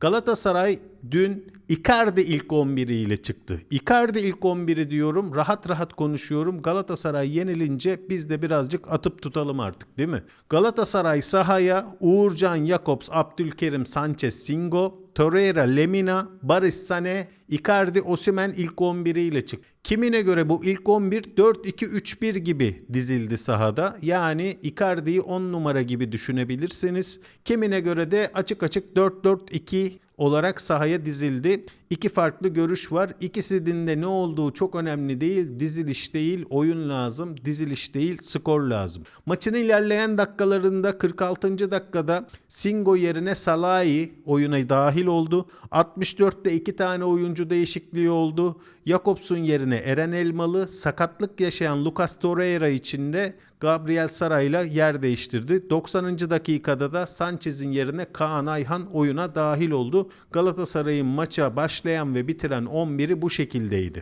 Galatasaray dün Icardi ilk 11'i ile çıktı. Icardi ilk 11'i diyorum. Rahat rahat konuşuyorum. Galatasaray yenilince biz de birazcık atıp tutalım artık değil mi? Galatasaray sahaya Uğurcan Jakobs, Abdülkerim, Sanchez, Singo, Torreira, Lemina, Barış Sane, Icardi, Osimen ilk 11'i ile çıktı. Kimine göre bu ilk 11 4-2-3-1 gibi dizildi sahada. Yani Icardi'yi 10 numara gibi düşünebilirsiniz. Kimine göre de açık açık 4-4-2 olarak sahaya dizildi. İki farklı görüş var. İkisinin de ne olduğu çok önemli değil. Diziliş değil, oyun lazım. Diziliş değil, skor lazım. Maçın ilerleyen dakikalarında 46. dakikada Singo yerine Salahi oyuna dahil oldu. 64'te iki tane oyuncu değişikliği oldu. Jakobs'un yerine Eren Elmalı, sakatlık yaşayan Lucas Torreira için de Gabriel Saray'la yer değiştirdi. 90. dakikada da Sanchez'in yerine Kaan Ayhan oyuna dahil oldu. Galatasaray'ın maça başlayan ve bitiren 11'i bu şekildeydi.